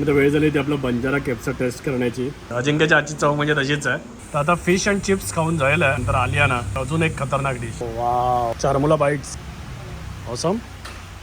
आता वेळ झाली ती आपलं बंजारा केपचा टेस्ट करण्याची. अजिंक्यच्या आजची चव म्हणजे तशीच आहे. तर आता फिश अँड चिप्स खाऊन जायला नंतर आलियाना अजून एक खतरनाक डिश वा चारमुला बाईट्स ऑसम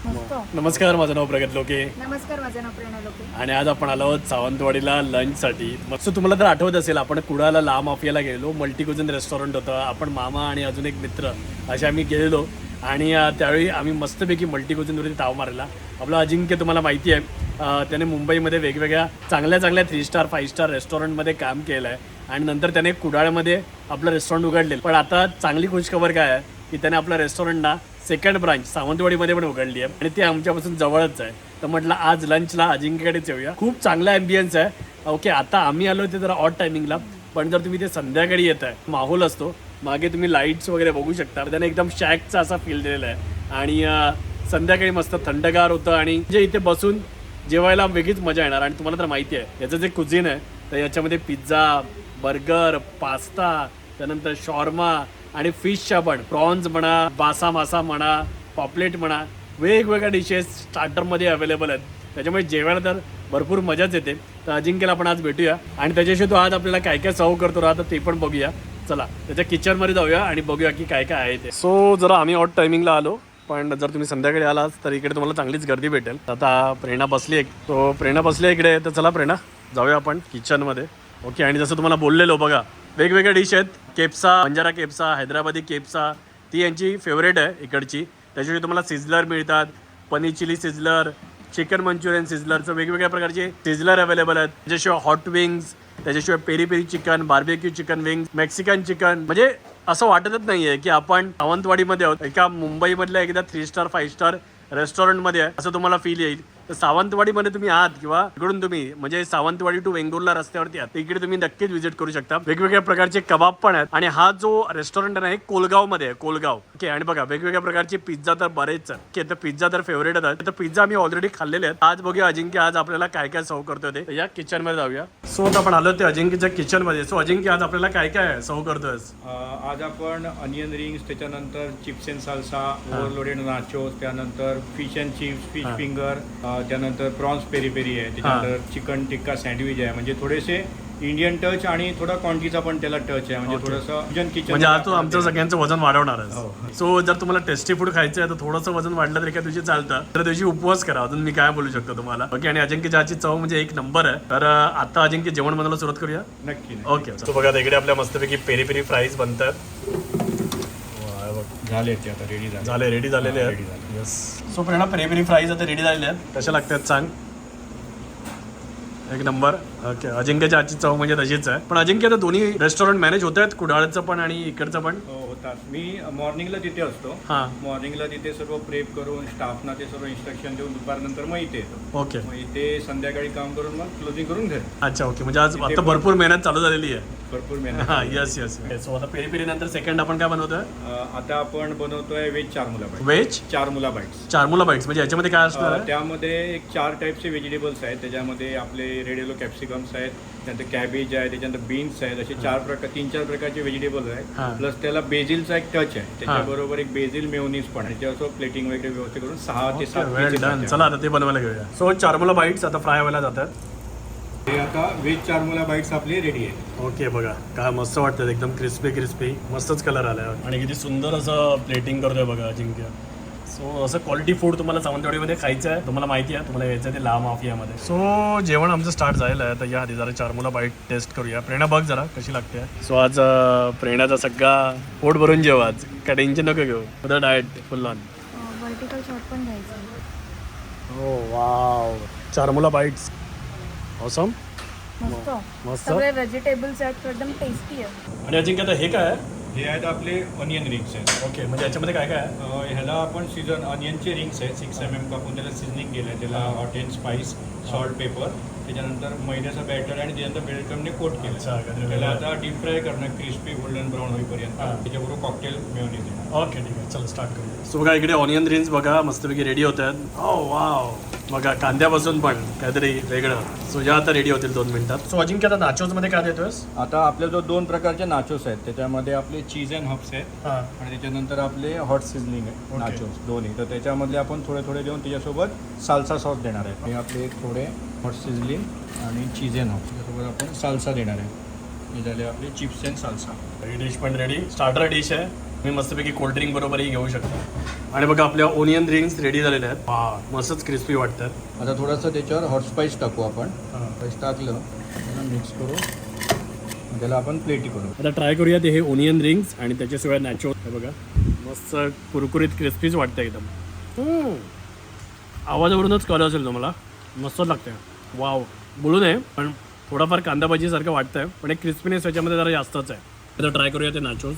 मस्त. नमस्कार माझं नाव प्रगत लोके. नमस्कार माझं नाव प्रेरणा लोके. आणि आज आपण आलो आहोत सावंतवाडीला लंचसाठी मग सो तुम्हाला तर आठवत असेल आपण कुडाला ला माफियाला गेलो मल्टी कुझन रेस्टॉरंट होतं. आपण मामा आणि अजून एक मित्र असे आम्ही गेलेलो. आणि त्यावेळी आम्ही मस्तपैकी मल्टी कोचिंगवरती ताव मारला. आपला अजिंक्य तुम्हाला माहिती आहे त्याने मुंबईमध्ये वेगवेगळ्या चांगल्या चांगल्या थ्री स्टार फाईव्ह स्टार रेस्टॉरंटमध्ये काम केलं आहे आणि नंतर त्याने कुडाळमध्ये आपलं रेस्टॉरंट उघडले पण आता चांगली खुशखबर काय आहे की त्याने आपलं रेस्टॉरंट ना सेकंड ब्रांच सावंतवाडीमध्ये पण उघडली आहे. आणि ती आमच्यापासून जवळच आहे. तर म्हटलं आज लंचला अजिंक्यकडेच येऊया खूप चांगला ॲम्बियन्स आहे. ओके आता आम्ही आलो ते जरा ऑट टायमिंगला पण जर तुम्ही ते संध्याकाळी येत आहे माहोल असतो मागे तुम्ही लाईट्स वगैरे बघू शकता. त्याने एकदम शॅकचा असा फील दिलेला आहे. आणि संध्याकाळी मस्त थंडगार होतं आणि जे इथे बसून जेवायला वेगळीच मजा येणार. आणि तुम्हाला तर माहिती आहे याचं जे कुझिन आहे तर याच्यामध्ये पिझ्झा बर्गर पास्ता त्यानंतर शॉर्मा आणि फिशच्या पण प्रॉन्स म्हणा बासा मासा म्हणा पॉपलेट म्हणा वेगवेगळ्या डिशेस स्टार्टरमध्ये अवेलेबल आहेत. त्याच्यामुळे जेवायला तर भरपूर मजाच येते. तर अजिंक्यला आपण आज भेटूया. आणि त्याच्याशिवाय तो आज आपल्याला काय काय सर्व करतो राहतो ते पण बघूया. चला त्याच्या किचनमध्ये जाऊया आणि बघूया की काय काय आहे ते. सो जरा आम्ही ऑट टायमिंगला आलो पण जर तुम्ही संध्याकाळी आलात तर इकडे तुम्हाला चांगलीच गर्दी भेटेल. आता प्रेरणा बसली आहे तो प्रेरणा बसली आहे इकडे तर चला प्रेरणा जाऊया आपण किचनमध्ये ओके आणि जसं तुम्हाला बोललेलो बघा वेगवेगळ्या डिश आहेत. केप्सा अंजारा केप्सा हैदराबादी केप्सा ती यांची फेवरेट आहे इकडची. त्याच्याशिवाय तुम्हाला सिझलर मिळतात paneer chilli sizzler chicken manchurian सिझलरचं वेगवेगळ्या प्रकारचे सिझलर अवेलेबल आहेत. त्याच्याशिवाय हॉट विंग्स त्याच्याशिवाय peri peri chicken barbecue chicken wings Mexican chicken म्हणजे असं वाटतच नाहीये की आपण सावंतवाडीमध्ये आहोत. एका मुंबईमधल्या एकदा थ्री स्टार फाईव्ह स्टार रेस्टॉरंटमध्ये आहे असं तुम्हाला फील येईल. तर सावंतवाडीमध्ये तुम्ही आहात किंवा इकडून तुम्ही म्हणजे सावंतवाडी टू वेंगुर्ला रस्त्यावरती आहात इकडे तुम्ही नक्कीच व्हिजिट करू शकता. वेगवेगळ्या प्रकारचे कबाब पण आहेत आणि हा जो रेस्टॉरंट आहे कोलगावमध्ये आहे कोलगाव. ओके आणि बघा वेगवेगळ्या प्रकारचे पिझ्झा तर बरेच आहेत. ओके तर पिझ्झा तर फेवरेट आहेत. तर पिझ्झा आम्ही ऑलरेडी खाल्लेले आहेत. आज बघूया अजिंक्य आज आपल्याला काय काय सर्व करतोय ते. या किचनमध्ये जाऊया सो आपण आलो ते अजिंक्यच्या किचनमध्ये सो अजिंक्य आज आपल्याला काय काय सर्व करतोय आज आपण अनियन रिंग्स त्याच्यानंतर chips and salsa overloaded nachos त्यानंतर fish and chips fish finger त्यानंतर प्रॉन्स पेरी पेरी आहे त्याच्यानंतर चिकन टिक्का सँडविच आहे. म्हणजे थोडेसे इंडियन टच आणि थोडा क्वांटीचा पण त्याला टच आहे. म्हणजे थोडंसं फ्युजन किचन म्हणजे आज तू आमचं सगळ्यांचं वजन वाढवणार आहे सो जर तुम्हाला टेस्टी फूड खायचं आहे तर थोडंसं वजन वाढलं तरी काय तुझी चालतं. तर तुझी उपवास करा. अजून मी काय बोलू शकतो तुम्हाला? ओके आणि अजिंक्य चहाची चव म्हणजे एक नंबर आहे. तर आता अजिंक्य जेवण बनवायला सुरुवात करूया? नक्की ओके तो बघा इकडे आपल्या मस्तपैकी पेरी पेरी फ्राईज बनतात. झाले ते आता रेडी झाले. झाले रेडी झालेले हा, आहेत. ready झाले. Yes so Prerna peri peri fries आता रेडी झालेले आहेत. कशा लागतात सांग. एक नंबर. ओके अजिंक्यच्या आजची चव म्हणजे तशीच आहे. पण अजिंक्य आता दोन्ही रेस्टॉरंट मॅनेज होत आहेत कुडाळचं पण आणि इकडचं पण. हो, होतात. मी मॉर्निंगला तिथे असतो. हां. मॉर्निंगला तिथे सर्व प्रेप करून स्टाफना ते सर्व इन्स्ट्रक्शन देऊन दुपारनंतर मग इथे येतो. ओके. मग इथे संध्याकाळी काम करून मग क्लोजिंग करून घरी. अच्छा ओके. म्हणजे आज आता भरपूर मेहनत चालू झालेली आहे. भरपूर मेहनत हा येस येस सो आता पेरी पेरी नंतर सेकंड आपण काय बनवतोय? अ, आता आपण बनवतोय व्हेज चार मुला बाईट व्हेज चार मुला बाईट्स चारमुला बाईट्स म्हणजे याच्यामध्ये काय असणार आहे? त्यामध्ये एक चार टाईपचे व्हेजिटेबल्स आहेत. त्याच्यामध्ये आपले रेड येलो कॅप्सिकम्स आहेत. त्यानंतर कॅबेज आहे. त्याच्यानंतर बीन्स आहेत. असे चार प्रकार तीन चार प्रकारचे व्हेजिटेबल्स हा. आहेत प्लस त्याला बेझिलचा एक टच आहे. त्याच्याबरोबर एक बेझिल मेवनीज पण आहे. त्याच्यावर प्लेटिंग वगैरे व्यवस्थित करून सहा ते सात वेल pieces डन आहेत. चला आता ते बनवायला घेऊया. सो चारमुला बाईट्स आता फ्राय व्हायला जातात. हे आता व्हेज चार मुला बाईट्स आपले रेडी आहेत. ओके बघा. काय मस्त वाटतं एकदम क्रिस्पी क्रिस्पी मस्तच कलर आलाय. आणि किती सुंदर असं प्लेटिंग करतोय बघा अजिंक्य सो असं क्वालिटी फूड तुम्हाला सावंतवाडीमध्ये खायचं आहे तुम्हाला माहिती आहे. तुम्हाला यायचं आहे ते ला माफियामध्ये सो जेवण आमचं स्टार्ट झालेलं आहे. तर या आधी जरा चारमुला बाईट टेस्ट करूया. प्रेरणा बघ जरा कशी लागते. सो आज अं, प्रेरणाचा सगळा पोट भरून जेव आज. काय टेन्शन नको घेऊ. उद्या diet full on vertical shot पण घ्यायचं. हो वाव चारमुला बाईट्स ऑसम मस्त. मस्त. सगळे व्हेजिटेबल्स आहेत एकदम टेस्टी आहे. आणि अजिंक्य आता हे काय आहे? हे आहेत आपले ऑनियन रिंग्स आहेत. ओके म्हणजे याच्यामध्ये काय काय आहे? अ, ह्याला आपण सीझन ऑनियनचे रिंग्स आहेत. सिक्स एम एम कापून त्याला सिझनिंग केलं आहे त्याला hot and spice salt pepper त्याच्यानंतर मैद्याचा बॅटर आणि त्याच्यानंतर ब्रेड क्रमने कोट अच्छा, केलं काहीतरी त्याला. आता डीप फ्राय करणं क्रिस्पी गोल्डन ब्राऊन होईपर्यंत. हा. त्याच्याबरोबर कॉकटेल मेयोनीज देणार ओके ठीक आहे. चला स्टार्ट करूया. सो बघा इकडे ऑनियन रिन्स बघा मस्तपैकी रेडी होत आहेत. हो वाव बघा कांद्यापासून पण काहीतरी वेगळं. सो या आता रेडी होतील दोन मिनिटात. सो अजिंक्य आता नाचोजमध्ये काय देतोयस? आता आपल्या जो दोन प्रकारचे नाचोस आहेत त्याच्यामध्ये आपले चीज अँड हब्स आहेत. हां. आणि त्याच्यानंतर आपले हॉट सिझनिंग आहे. नाचोस दोन्ही. तर त्याच्यामध्ये आपण थोडे थोडे देऊन त्याच्यासोबत सालसा सॉस देणार आहे आणि आपले थोडे हॉट सिझलिंग आणि चिझेनो त्याच्याबरोबर आपण सालसा देणार आहे. हे झाले आपले चिप्स अँड सालसा ही डिश पण रेडी स्टार्टर डिश आहे. तुम्ही मस्तपैकी कोल्ड्रिंक बरोबरही घेऊ शकता. आणि बघा आपल्या ओनियन रिंग्स रेडी झालेल्या आहेत. मस्तच क्रिस्पी वाटतात. आता थोडंसं त्याच्यावर हॉट स्पाईस टाकू आपण. स्पाईस टाकलं मिक्स करू. त्याला आपण प्लेटी करू. आता ट्राय करूया ते हे ओनियन रिंग्स आणि त्याच्याशिवाय नॅचो हे बघा मस्त कुरकुरीत क्रिस्पीच वाटतं एकदम. आवाजावरूनच कळलं असेल तुम्हाला. मस्त लागतंय. वाव. बोलू नये पण थोडाफार कांदा भाजीसारखं वाटतंय पण एक क्रिस्पीनेस त्याच्यामध्ये जरा जास्तच आहे. आता ट्राय करूया ते नाचोज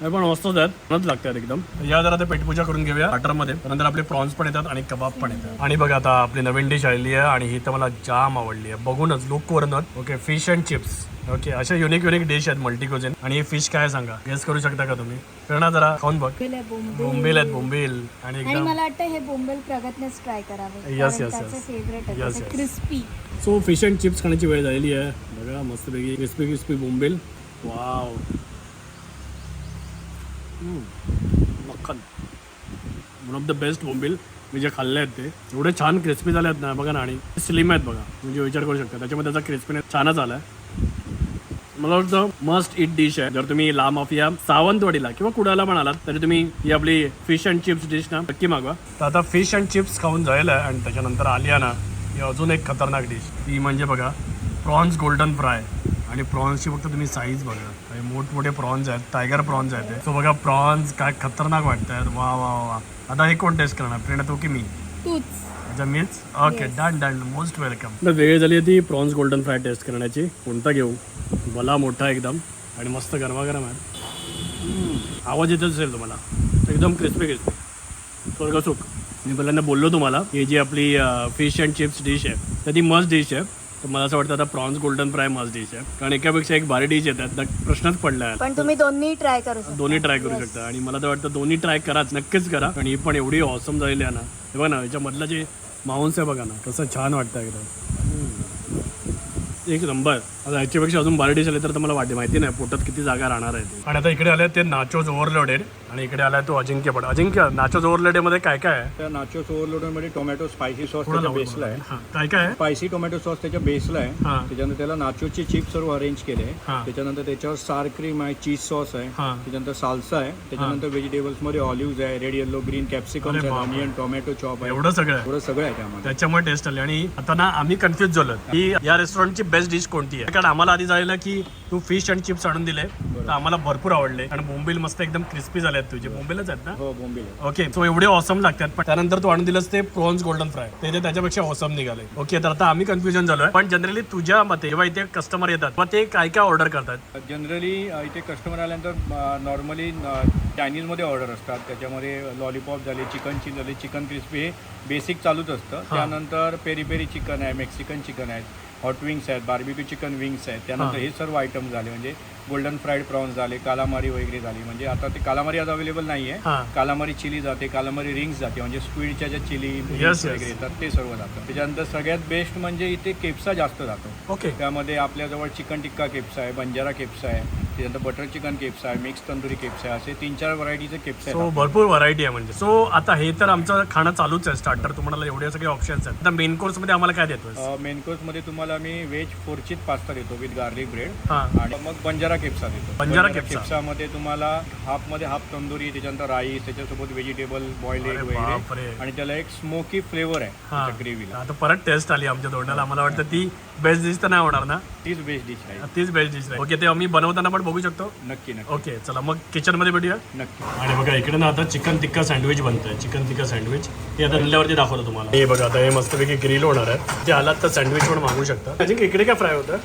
हे पण मस्तच आहेत. मस्त लागतात एकदम. या जरा ते पेटपूजा करून घेऊया. बटरमध्ये नंतर आपले प्रॉन्स पण येतात आणि कबाब पण येतात. आणि बघा आता आपली नवीन डिश आलेली आहे आणि ही तर मला जाम आवडली आहे. बघूनच लुक वरूनच okay fish and chips okay अशा युनिक युनिक डिश आहेत मल्टीकोजन आणि ही फिश काय सांगा? गेस करू शकता का तुम्ही? करणा जरा? खाऊन बघ. बोंबील आहे बोंबील. बोंबील आहेत बोंबील. आणि एकदम मला वाटतं हे बोंबील प्रगतनेच ट्राय करावे. Yes, आहे. Yes. Crispy so fish and chips खाण्याची वेळ झालेली आहे. बघा मस्तपैकी क्रिस्पी क्रिस्पी बोंबील. वाव मक्खन. वन ऑफ द बेस्ट बोंबील मी जे खाल्ले आहेत ते. एवढे छान क्रिस्पी झाले आहेत ना बघा ना आणि स्लिम आहेत बघा. म्हणजे विचार करू शकता. त्याच्यामध्ये त्याचा क्रिस्पीनेस छानच आला मला वाटतं मस्ट इट डिश आहे. जर तुम्ही ला माफिया सावंतवाडीला किंवा कुडाला पण आलात तरी तुम्ही ही आपली फिश अँड चिप्स डिश ना नक्की मागवा. तर आता फिश अँड चिप्स खाऊन जायला आहे आणि त्याच्यानंतर आली आहे ना ही अजून एक खतरनाक डिश ती म्हणजे बघा प्रॉन्स गोल्डन फ्राय आणि प्रॉन्सची फक्त तुम्ही साईज बघा. आणि मोठमोठे प्रॉन्स आहेत टायगर प्रॉन्स आहेत ते. तो बघा प्रॉन्स काय खतरनाक वाटत आहेत वा वा वा. आता हे कोण टेस्ट करणार. प्रेरणा तो की मी? अच्छा मीच? Okay done done most welcome वेळ झाली आहे ती प्रॉन्स गोल्डन फ्राय टेस्ट करण्याची. कोणता घेऊ? भला मोठा एकदम. आणि मस्त गरमागरम आहे. हम्म, आवाज येतच असेल तुम्हाला. एकदम क्रिस्पी क्रिस्पी स्वर्गसुख. मी पहिल्यांदा बोललो तुम्हाला ही जी आपली फिश अँड चिप्स डिश आहे तर ती मस्त डिश आहे. तर मला असं वाटतं आता प्रॉन्स गोल्डन फ्राय मस्त डिश आहे. कारण एकापेक्षा एक भारी डिश येतात. प्रश्नच पडला आहे. पण तुम्ही दोन्ही ट्राय करू शकता. दोन्ही ट्राय करू शकता. आणि मला तर वाटतं दोन्ही ट्राय कराच. नक्कीच करा. आणि ही पण एवढी ऑसम झालेली आहे ना. हे बघा ना याच्यामधलं जे मांस आहे बघा ना कसं छान वाटतं एकदम. एक नंबर. आता ह्याच्यापेक्षा अजून बारा डिश आले तर मला वाटते माहिती नाही पोटात किती जागा राहणार आहे आणि आता इकडे आले ते नाचोज ओव्हरलोडेड आणि इकडे आलाय तो अजिंक्य पण. अजिंक्य नाचोज ओव्हरलोडेडमध्ये काय काय आहे? त्या नाचोस ओव्हरलोडमध्ये टोमॅटो स्पायसी सॉस त्याच्या बेसला आहे. हा, काय काय आहे? स्पायसी टोमॅटो सॉस त्याच्या बेसला आहे. हा. त्याच्यानंतर त्याला नाचोचे चिप्स सर्व अरेंज केले हा. त्याच्यानंतर त्याच्यावर सार क्रीम आहे चीज सॉस आहे. हा. त्याच्यानंतर साल्सा आहे. त्याच्यानंतर व्हेजिटेबल्समध्ये ऑलिव्ह आहे रेड येलो ग्रीन कॅप्सिकम आहे. ऑनियन टोमॅटो चॉप आहे. एवढं सगळं आहे? एवढं सगळं आहे त्यामध्ये. त्याच्यामुळे टेस्ट आली. आणि आता ना आम्ही कन्फ्युज झालो की या रेस्टॉरंटची बेस्ट डिश कोणती आहे? कारण आम्हाला आधी जायला की तू फिश अँड चिप्स आणून दिले. तर आम्हाला भरपूर आवडले. आणि बोंबील मस्त एकदम क्रिस्पी झाले आहेत तुझे बोंबीलच आहेत ना? हो बोंबील. ओके सो एवढे ऑसम लागतात. पण त्यानंतर तू आणून दिलंस ते प्रॉन्स गोल्डन फ्राय ते त्याच्यापेक्षा ऑसम निघाले. ओके तर आता आम्ही कन्फ्युजन झालोय. पण जनरली तुझ्या मते जेव्हा इथे कस्टमर येतात मग ते काय काय ऑर्डर करतात? जनरली इथे कस्टमर आल्यानंतर नॉर्मली चायनीजमध्ये ऑर्डर असतात. त्याच्यामध्ये लॉलीपॉप झाले चिकन चीज झाले चिकन क्रिस्पी हे बेसिक चालूच असतं. त्यानंतर पेरी पेरी चिकन आहे मेक्सिकन चिकन आहे हॉट विंग्स आहेत बार्बिक्यू चिकन विंग्स आहेत. त्यानंतर हे. सर्व आयटम झाले. म्हणजे गोल्डन फ्राईड प्रॉन्स झाले कालामारी वगैरे झाली. म्हणजे आता ते कालामारी आज अवेलेबल नाही आहे हा. कालामारी चिली जाते कालामारी रिंग्स जाते. म्हणजे स्क्वीडच्या ज्या चिली. वगैरे येतात ते सर्व जातं. त्याच्यानंतर सगळ्यात बेस्ट म्हणजे इथे केप्सा जास्त जातो. ओके त्यामध्ये आपल्याजवळ चिकन टिक्का केप्स आहे बंजारा केप्स आहे. त्याच्यानंतर बटर चिकन केप्स आहे मिक्स तंदुरी केप्स आहे असे तीन चार व्हरायटीचे केप्स सो आहेत भरपूर व्हरायटी आहे म्हणजे. सो आता हे तर आमचं खाणं चालूच आहे स्टार्टर तुम्हाला एवढे सगळे ऑप्शन्स आहेत. आता मेन कोर्समध्ये आम्हाला काय देतोय मेन कोर्समध्ये तुम्हाला आम्ही व्हेज फोरचीत पास्ता देतो विथ गार्लिक ब्रेड हा. आणि मग बंजारा केप्सा देतो. बंजारा केप्सा. केप्सामध्ये तुम्हाला हाफमध्ये हाफ तंदुरी त्याच्यानंतर राईस त्याच्यासोबत व्हेजिटेबल एग अरे वगैरे. आणि त्याला एक स्मोकी फ्लेवर आहे हा. ग्रेव्हीला आता परत टेस्ट आली आमच्या तोंडाला. आम्हाला वाटतं ती बेस्ट डिश तर नाही होणार ना? तीच बेस्ट डिश आहे. तीच बेस्ट डिश आहे. ओके ते आम्ही बनवताना पण बघू शकतो? नक्की नक्की. ओके चला मग किचनमध्ये भेटूया. नक्की. आणि बघा इकडे ना आता chicken tikka sandwich बनतंय. Chicken tikka sandwich. हे आता रिल्यावरती दाखवतो तुम्हाला. हे बघा आता हे मस्तपैकी ग्रिल होणार आहे. ते आलात तर सँडविच पण मागू शकता. इकडे काय फ्राय होतं?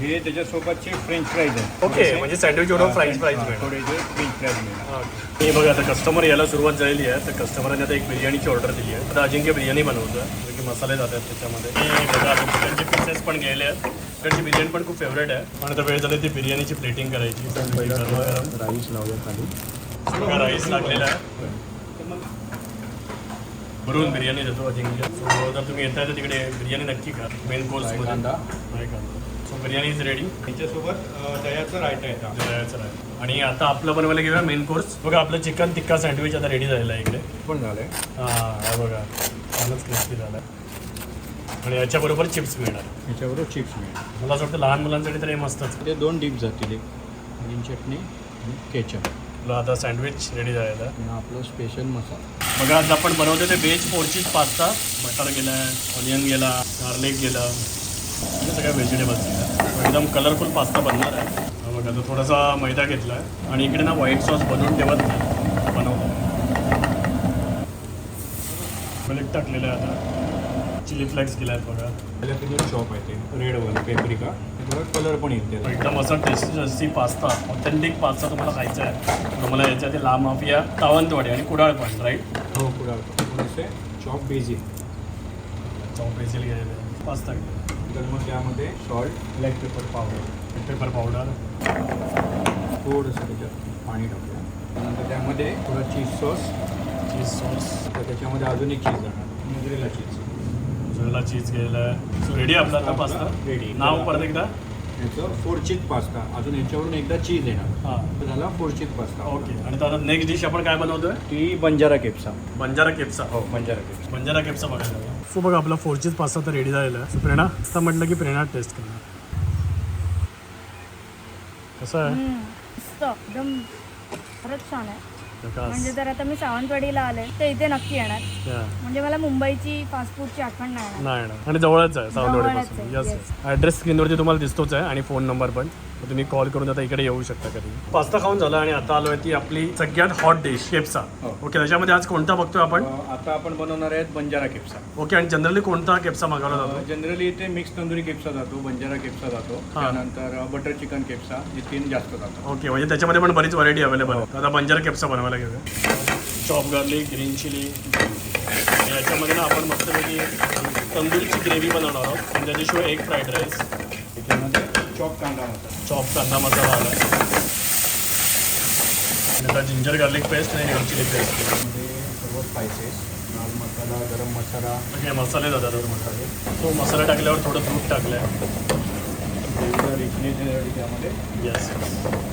हे त्याच्यासोबतचे फ्रेंच फ्राईज आहे ओके म्हणजे सँडविच बरोबर फ्राईज फ्राईज थोडेसे फ्रेंच फ्राईज मिळणार. हे बघा आता कस्टमर यायला सुरुवात झालेली आहे. तर कस्टमरने आता एक बिर्याणीची ऑर्डर दिली आहे. आता अजिंक्य बिर्याणी बनवतं जो की मसाले जातात त्याच्यामध्ये. बघा आता चिकनचे पीसेस पण गेले आहेत. चिकनची बिर्याणी पण खूप फेवरेट आहे. पण आता वेळ झाली ती बिर्याणीची प्लेटिंग करायची. राईस लावूया खाली. राईस लागलेला आहे. भरून बिर्याणी देतो अजिंक्य. जर तुम्ही येताय तर तिकडे बिर्याणी नक्की खा. मेन कोर्स कांदा. नाही कांदा. सो बिर्याणी इज रेडी त्याच्यासोबत दह्याचं रायता येतं. आणि आता आपलं बनवायला घेऊया मेन कोर्स बघा आपलं चिकन टिक्का सँडविच आता रेडी झालेलं आहे इकडे. पण झालंय. हा हा बघा. छानच क्रिस्पी झाला आणि याच्याबरोबर चिप्स मिळणार. याच्याबरोबर चिप्स मिळेल मला असं वाटतं लहान मुलांसाठी तर हे मस्तच. ते दोन डिप जातील एक. ग्रीन चटणी आणि केचप तुला आता सँडविच रेडी झालेलं आहे. आणि आपलं स्पेशल मसाला बघा आज आपण बनवतो ते व्हेज पोर्चीज पास्ता बटर गेला ऑनियन गेला गार्लिक गेलं. हे सगळ्या व्हेजिटेबल्स एकदम कलरफुल पास्ता बनणार आहे. हा बघा तो थोडासा मैदा घेतला आहे. आणि इकडे ना व्हाईट सॉस बनवून ठेवत नाही. बनवतो. मिल्क टाकलेलं आहे आता. चिली फ्लेक्स गेला आहेत बघा. त्याला चॉप आहे ते? रेडवाले पेपरिका थोडा कलर पण त्याला. एकदम असा tasty tasty pasta authentic pasta तुम्हाला खायचा आहे. तुम्हाला याच्यात ला माफिया तावंतवाडी आणि कुडाळ पण राईट हो पुढे थोडेसे चॉप बेझिल चौक पेन्सिल घ्यायला. पास्ता घ्यायला तर मग त्यामध्ये salt black pepper powder pepper powder थोडंसं त्याच्यात पाणी टाकूया. त्यानंतर त्यामध्ये थोडा चीज सॉस चीज सॉस तर त्याच्यामध्ये अजून एक चीज जाणार. Mozzarella cheese mozzarella cheese so ready आपला पास्ता Ready. नाव परत एकदा. याचं फोरचीज पास्ता अजून याच्यावरून एकदा चीज येणार. हां. झाला फोरचीज पास्ता ओके आणि आता नेक्स्ट डिश आपण काय बनवतोय? ती बंजारा केपसा. बंजारा केपचा हो बंजारा केपसा. बंजारा केपचा बघायला सो बघा आपला फोरचीज पास्ता तर रेडी झालेला आहे. प्रेरणा आता म्हटलं की प्रेरणा टेस्ट करणार. कसं आहे. मस्त. एकदम खरंच छान आहे. म्हणजे जर आता मी सावंतवाडीला आले तर इथे नक्की येणार. म्हणजे मला मुंबईची फास्ट फूडची आठवण नाही आणि जवळच आहे सावंतवाडी. ॲड्रेस स्क्रीनवरती तुम्हाला दिसतोच आहे आणि फोन नंबर पण. तर तुम्ही कॉल करून आता इकडे येऊ शकता कधी. पास्ता खाऊन झाला आणि आता आलो आहे ती आपली सगळ्यात हॉट डिश केपसा. हो. ओके त्याच्यामध्ये आज कोणता बघतोय आपण? आता आपण बनवणार आहेत बंजारा केपसा. ओके आणि जनरली कोणता केपसा मागवला जातो? जनरली इथे मिक्स तंदुरी केपसा जातो बंजारा केपसा जातो. हा. त्यानंतर बटर चिकन केपसा हे तीन जास्त जातात. ओके म्हणजे त्याच्यामध्ये पण बरीच व्हरायटी अवेलेबल आहे आता बंजारा केपसा बनवायला घेऊया. चॉप गार्लिक ग्रीन चिली याच्यामध्ये ना आपण मस्तपैकी तंदुरीची ग्रेव्ही बनवणार आहोत. आणि त्याच्याशिवाय एक फ्राईड राईस त्याच्यामध्ये चॉप कांदा मसाला चॉप कांदा मसाला आला आता जिंजर गार्लिक पेस्ट आणि ग्रीन चिली पेस्ट सर्व स्पायसेस लाल मसाला गरम मसाला हे मसाले जातात त्यात मसाले. तो मसाला टाकल्यावर थोडं दूध टाकलं आहे रिचनेस येण्यासाठी त्यामध्ये येस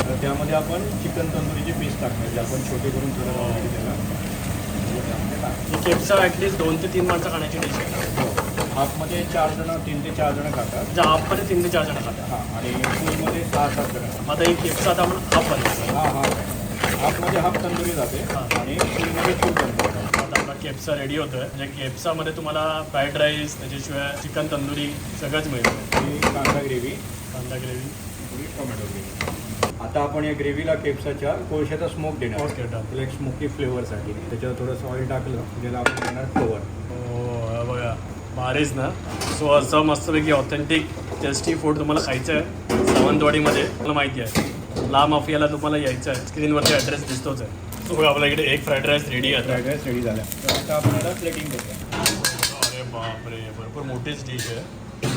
तर त्यामध्ये आपण चिकन तंदुरीचे पीस टाकणार जे आपण छोटे करून थोडं त्याला केपचा ॲटलीस्ट दोन ते तीन माणसं खाण्याची डिश आहे. हो. हाफमध्ये चार जण तीन ते चार जण खातात. ज्या हाफमध्ये तीन ते चार जण खातात. हां आणि फुलमध्ये सहा सात जण खातात. मग आता केपचा आता आपण हाफ हा हाफमध्ये हाफ तंदुरी जाते हा. आणि फुलमध्ये फुल तंदुरी जाते. आता आपला रेडी होतोय. म्हणजे केपसामध्ये तुम्हाला फ्राईड राईस त्याच्याशिवाय चिकन तंदुरी सगळंच मिळतं. ही कांदा ग्रेव्ही कांदा ग्रेव्ही थोडी टोमॅटो ग्रेव्ही आता आपण या ग्रेव्हीला केपसाच्या कोळशाचा स्मोक देणार. ओके डन एक स्मोकी फ्लेवरसाठी त्याच्यावर थोडंसं ऑइल टाकलं त्याला आपण देणार फ्लोवर ना. सो असं मस्तपैकी ऑथेंटिक टेस्टी फूड तुम्हाला खायचं आहे सावंतवाडीमध्ये. मला माहिती आहे. ला माफियाला तुम्हाला यायचं आहे स्क्रीनवरती ॲड्रेस दिसतोच आहे. सो बघा आपल्या इकडे एक फ्राईड राईस रेडी आहे फ्राईड राईस रेडी झाला आता आपण याला प्लेटिंग करूया अरे बापरे भरपूर मोठीच डिश आहे.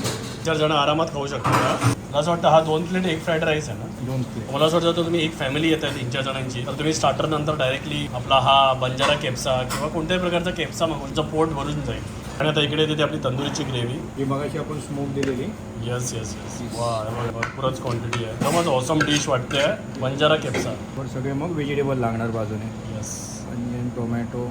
चार जण आरामात खाऊ शकता. मला असं वाटतं हा दोन प्लेट एक फ्राईड राईस आहे ना? दोन प्लेट मला असं वाटतं जर तुम्ही एक फॅमिली येत आहे तीन चार जणांची. तर तुम्ही स्टार्टर नंतर डायरेक्टली आपला हा बंजारा केपसा किंवा कोणत्याही प्रकारचा केपसा मागून तुमचं पोट भरून जाईल. आणि आता इकडे येते ती आपली तंदुरीची ग्रेव्ही. ही मगाशी आपण स्मोक दिलेली. येस येस येस वा बघा, भरपूरच क्वांटिटी आहे. एकदमच ऑसम डिश वाटते बंजारा केपसा. वर सगळे मग व्हेजिटेबल लागणार बाजूने. येस अनियन टोमॅटो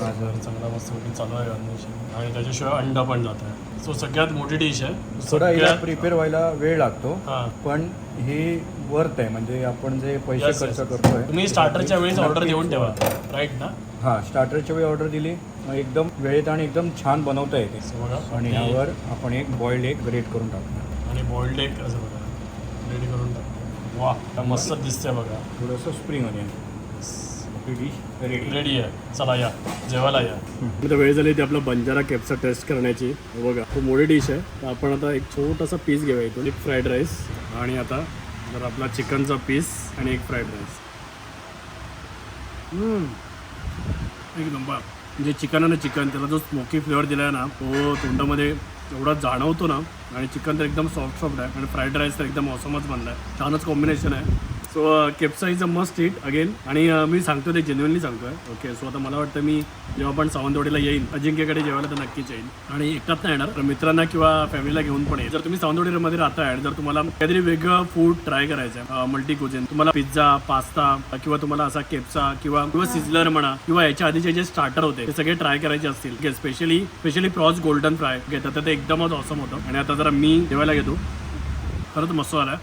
गाजर. चांगला मस्त चालू आहे गार्निशिंग आणि त्याच्याशिवाय अंडा पण जात आहे. सो सगळ्यात मोठी डिश आहे. थोडा हिला सगळ्यात प्रिपेअर व्हायला वेळ लागतो हां. पण ही वर्थ आहे. म्हणजे आपण जे पैसे Yes, खर्च yes. करतोय तुम्ही स्टार्टरच्या वेळेस ऑर्डर देऊन ठेवा. राईट ना? हा स्टार्टरच्या वेळी ऑर्डर दिली. एकदम वेळेत आणि एकदम छान बनवता येते. बघा. आणि यावर आपण एक बॉइल्ड एक ग्रेट करून टाकणार आणि बॉइल्ड एग असं बघा. रेडी करून टाकतो वा मस्त. दिसतंय बघा. थोडंसं स्प्रिंग आपली डिश रेडी रेडी आहे. चला या. जेवायला या. आता वेळ झाली ती आपला बंजारा केपचा टेस्ट करण्याची. बघा खूप मोठी डिश आहे. तर आपण आता एक छोटासा पीस घेऊया इथून. एक फ्राईड राईस आणि आता जर आपला चिकनचा पीस आणि एक फ्राईड राईस एक नंबर जे चिकन आणि चिकन त्याला जो स्मोकी फ्लेवर दिला आहे ना तो तोंडामध्ये एवढा जाणवतो ना आणि चिकन तर एकदम सॉफ्ट सॉफ्ट आहे आणि फ्राईड राईस तर एकदम ऑसमच बनला आहे छानच कॉम्बिनेशन आहे. So केप्सा is a must eat again आणि uh, मी सांगतो ते जेन्युअनली सांगतोय. ओके सो आता मला वाटतं मी जेव्हा पण सावंतवाडीला येईन अजिंक्यकडे जेवायला तर नक्कीच येईन. आणि एकटाच नाही येणार तर मित्रांना किंवा फॅमिलीला घेऊन पण येईल जर तुम्ही सावंतवाडीमध्ये राहता आणि जर तुम्हाला काहीतरी वेगळं फूड ट्राय करायचं आहे uh, मल्टी कुझिन तुम्हाला पिझ्झा पास्ता किंवा तुम्हाला असा केप्सा किंवा किंवा सिझलर म्हणा किंवा याच्या आधीचे जे स्टार्टर होते ते सगळे ट्राय करायचे असतील. Specially specially prawns golden fry घेतात तर ते एकदमच ऑसम होतं. आणि आता जरा मी जेवायला घेतो. खरंच मस्त आलाय